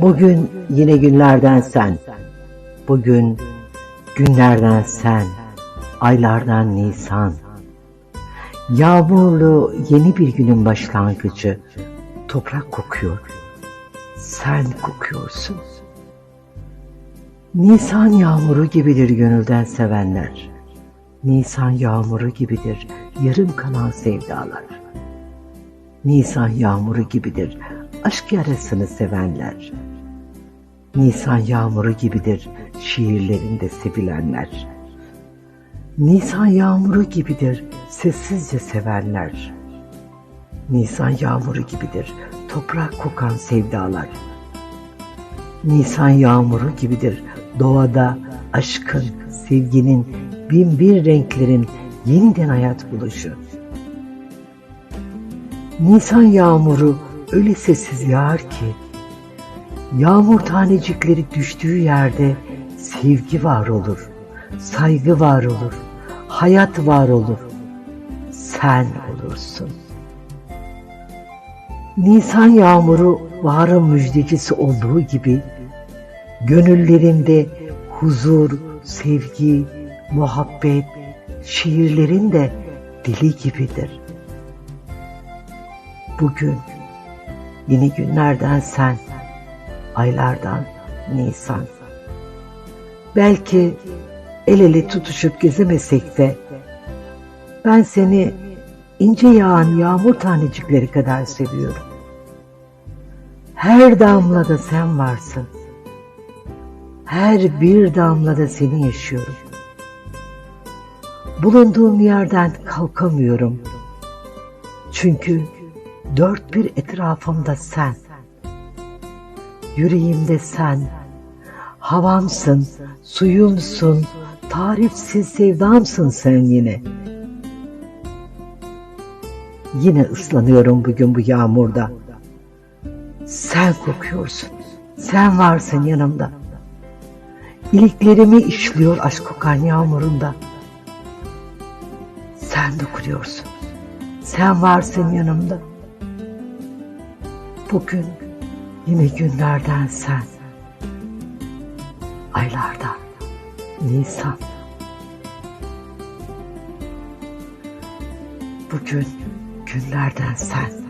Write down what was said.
Bugün yine günlerden sen. Bugün günlerden sen. Aylardan Nisan. Yağmurlu yeni bir günün başlangıcı. Toprak kokuyor. Sen kokuyorsun. Nisan yağmuru gibidir gönülden sevenler. Nisan yağmuru gibidir yarım kalan sevdalar. Nisan yağmuru gibidir aşk yarasını sevenler. Nisan yağmuru gibidir şiirlerinde sevilenler. Nisan yağmuru gibidir sessizce sevenler. Nisan yağmuru gibidir toprak kokan sevdalar. Nisan yağmuru gibidir doğada aşkın, sevginin, bin bir renklerin yeniden hayat buluşu. Nisan yağmuru öyle sessiz yağar ki, yağmur tanecikleri düştüğü yerde sevgi var olur, saygı var olur, hayat var olur, sen olursun. Nisan yağmuru baharın müjdecisi olduğu gibi, gönüllerinde huzur, sevgi, muhabbet, şiirlerin de dili gibidir. Bugün yeni günlerden sen, aylardan Nisan. Belki el ele tutuşup gezemesek de ben seni ince yağan yağmur tanecikleri kadar seviyorum. Her damlada sen varsın. Her bir damlada seni yaşıyorum. Bulunduğum yerden kalkamıyorum. Çünkü dört bir etrafımda sen. Yüreğimde sen. Havamsın, suyumsun, tarifsiz sevdamsın sen yine. Yine ıslanıyorum bugün bu yağmurda. Sen kokuyorsun. Sen varsın yanımda. İliklerimi işliyor aşk kokan yağmurunda. Sen dokunuyorsun. Sen varsın yanımda. Bugün yine günlerden sen. Aylardan Nisan. Bugün günlerden sen.